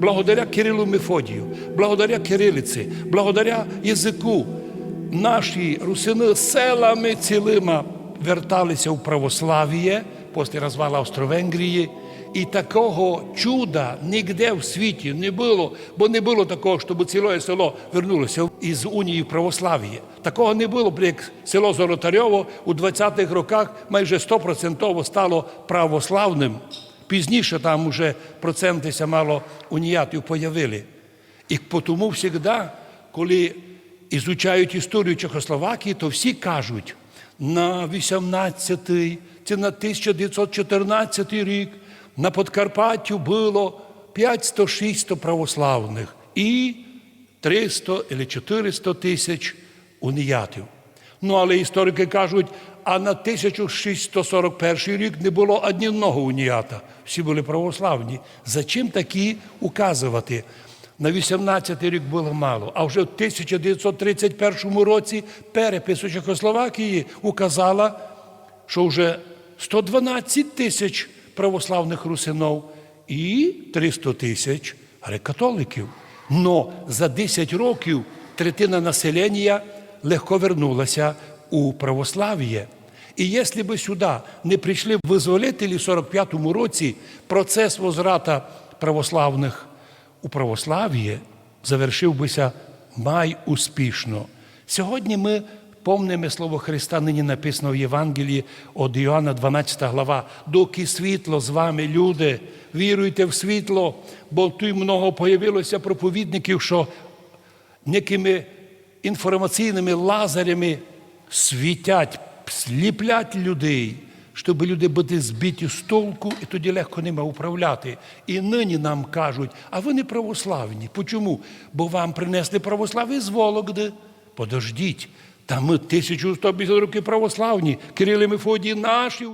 Благодаря Кирилу Мефодію, благодаря кирилиці, благодаря язику, наші русини селами цілими верталися в православ'я після розвалу Австро-Венгрії. І такого чуда ніде в світі не було, бо не було такого, щоб ціле село вернулося із унії в православ'я. Такого не було, як село Золотарьово у 20-х роках майже 100% стало православним. Пізніше там уже процентися мало уніатів появили. І тому завжди, коли ізучають історію Чехословакії, то всі кажуть, на 18-й, це на 1914 рік на Подкарпаттю було 500-600 православних і 300 або 400 тисяч уніятів. Ну, але історики кажуть, а на 1641 рік не було одного уніата. Всі були православні. Зачим такі указувати? На 18 рік було мало, а вже в 1931 році перепис у Чехословакії указала, що вже 112 тисяч православних русинов і 300 тисяч греко-католиків. Но за 10 років третина населення легко вернулася у православ'я. І якщо б сюди не прийшли визволителі в 45-му році, процес возврата православних у православ'я завершив бися май успішно. Сьогодні ми помнимо слово Христа, нині написано в Євангелії від Іоанна, 12 глава. Доки світло з вами, люди, віруйте в світло, бо тут много появилося проповідників, що некими інформаційними лазерами світять, сліплять людей, щоб люди були збиті з толку, і тоді легко ними управляти. І нині нам кажуть, а ви не православні. Почому? Бо вам принесли православ'я з Вологди. Подождіть, та ми 1150 років православні, Кирил і Мефодій наші.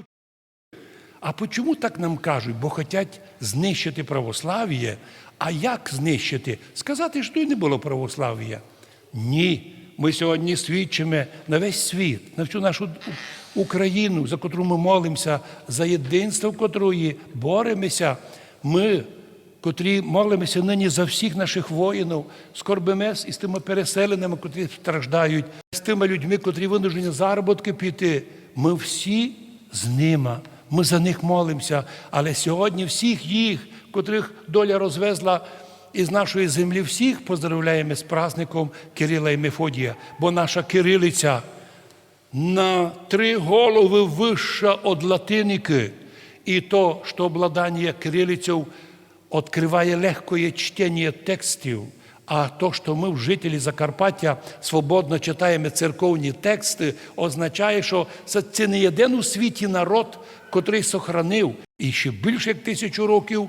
А чому так нам кажуть? Бо хочуть знищити православ'я. А як знищити? Сказати, що і не було православ'я. Ні. Ми сьогодні свідчимо на весь світ, на всю нашу Україну, за котру ми молимося, за єдинство, в котрої боремося. Ми, котрі молимося нині за всіх наших воїнів, скорбимо із тими переселеними, котрі страждають, з тими людьми, котрі винужені заробітки піти. Ми всі з ними. Ми за них молимося, але сьогодні всіх їх, котрих доля розвезла із нашої землі, всіх поздравляємо з праздником Кирила і Мефодія, бо наша кирилиця на три голови вища від латиники. І то, що обладання кирилицю відкриває легкое чтення текстів, а то, що ми, жителі Закарпаття, свободно читаємо церковні тексти, означає, що це не єдин у світі народ, котрий сохранив. І ще більше як тисячу років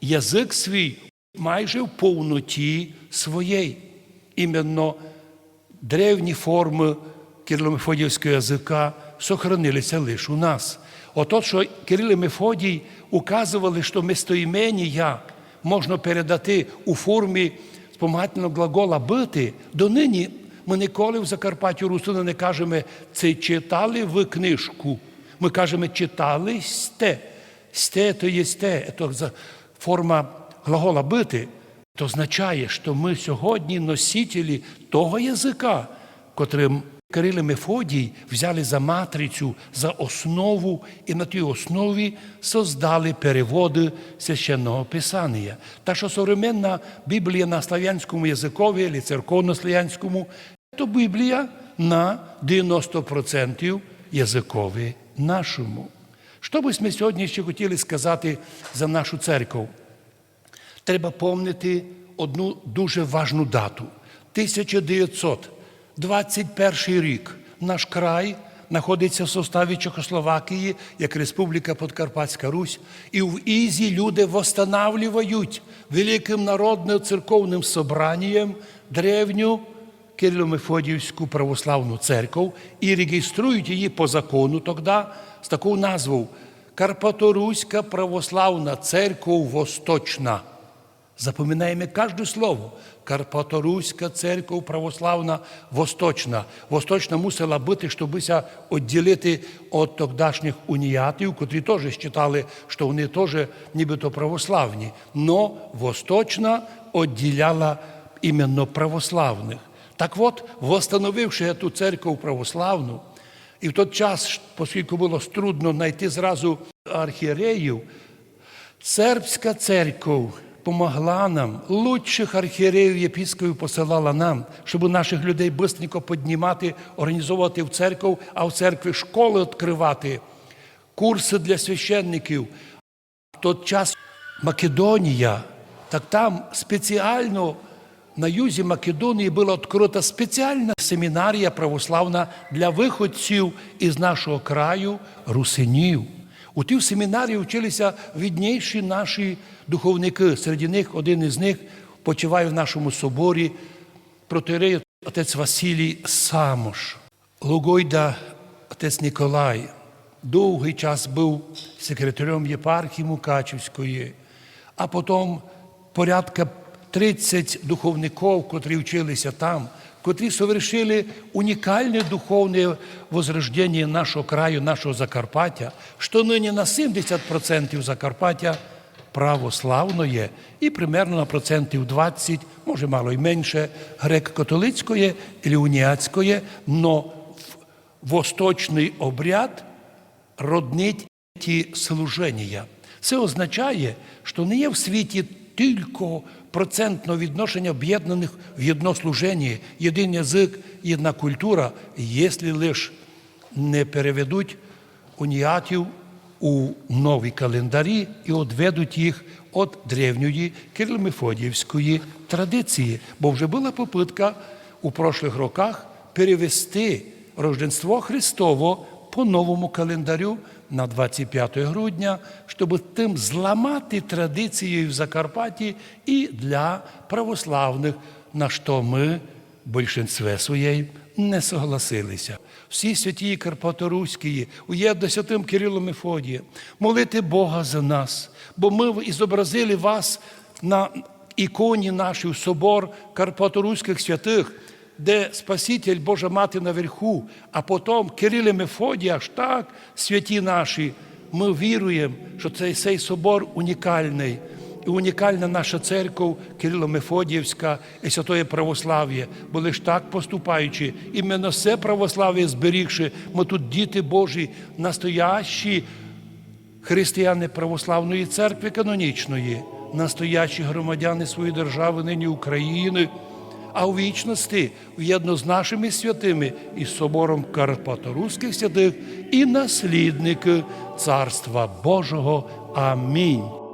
язик свій майже в повноті своєї. Іменно древні форми Кирило-Мефодіївського язика сохранилися лише у нас. Ото, що Кирил і Мефодій указували, що местоімення можна передати у формі спомагательного глагола бити, донині ми ніколи в Закарпатті Русини не кажемо, це читали ви книжку. Ми кажемо, читали сте. Сте то є сте, це форма глагола бити, то означає, що ми сьогодні носителі того язика, котрим Кирил і Мефодій взяли за матрицю, за основу і на тій основі создали переводи священного писання. Та що современна Біблія на славянському язикові, або церковно-славянському, то Біблія на 90% язикові нашому. Що би ми сьогодні ще хотіли сказати за нашу церкву? Треба пам'ятати одну дуже важну дату. 1921 рік наш край знаходиться в составі Чехословакії як Республіка Подкарпатська Русь, і в Ізі люди восстанавливають великим народним церковним собранням древню Кирило-Мефодіївську православну церкву і реєструють її по закону тоді з такою назвою Карпаторуська православна церква Восточна. Запоминаємо кожне слово. Карпаторуська церква православна Восточна. Восточна мусила бути, щобися відділити від тогдашніх уніатів, котрі теж вважали, що вони теж нібито православні. Но Восточна відділяла іменно православних. Так от, восстановивши ту церкву православну, і в той час, оскільки було трудно знайти зразу архієреїв, сербська церква помогла нам, лучших архієреїв єпіскопів посилала нам, щоб наших людей швидко піднімати, організовувати в церкву, а в церкві школи відкривати, курси для священників. В той час Македонія, так там спеціально на юзі Македонії була відкрита спеціальна семінарія православна для виходців із нашого краю русинів. У тій семінарії вчилися відніші наші духовники. Серед них один із них почиває в нашому соборі протирей отець Василій Самош, Лугойда отець Ніколай. Довгий час був секретарем єпархії Мукачівської, а потім порядка 30 духовників, котрі вчилися там, котрі совершили унікальне духовне возрождення нашого краю, нашого Закарпаття, що нині на 70% Закарпаття православної і примерно на процентів 20, може мало й менше, греко-католицької і уніатської, но восточний обряд роднить ті служення. Це означає, що не є в світі тільки процентне відношення об'єднаних в одно служення, єдин язик, одна культура, якщо лише не переведуть уніатів у нові календарі і відведуть їх від древньої кирило-мефодіївської традиції. Бо вже була попитка у прошлих роках перевести Рождество Христово по новому календарю на 25 грудня, щоб тим зламати традиції в Закарпатті і для православних, на що ми в більшинстві своєї не согласилися. Всі святі Карпаторуські, уєдно святим Кирилом Мефодієм, молити Бога за нас, бо ми і зобразили вас на іконі нашій собор Карпаторуських святих, де Спаситель Божа Мати наверху, а потім Кириле Мефодій, аж так, святі наші, ми віруємо, що цей, цей собор унікальний. І унікальна наша церква Кирило-Мефодіївська і Святоє Православ'я, бо лиш так поступаючи, іменно все православ'я зберігши, ми тут діти Божі, настоящі християни православної церкви канонічної, настоящі громадяни своєї держави, нині України, а у вічності в'єдно з нашими святими і собором Карпаторуських святих і наслідники Царства Божого. Амінь.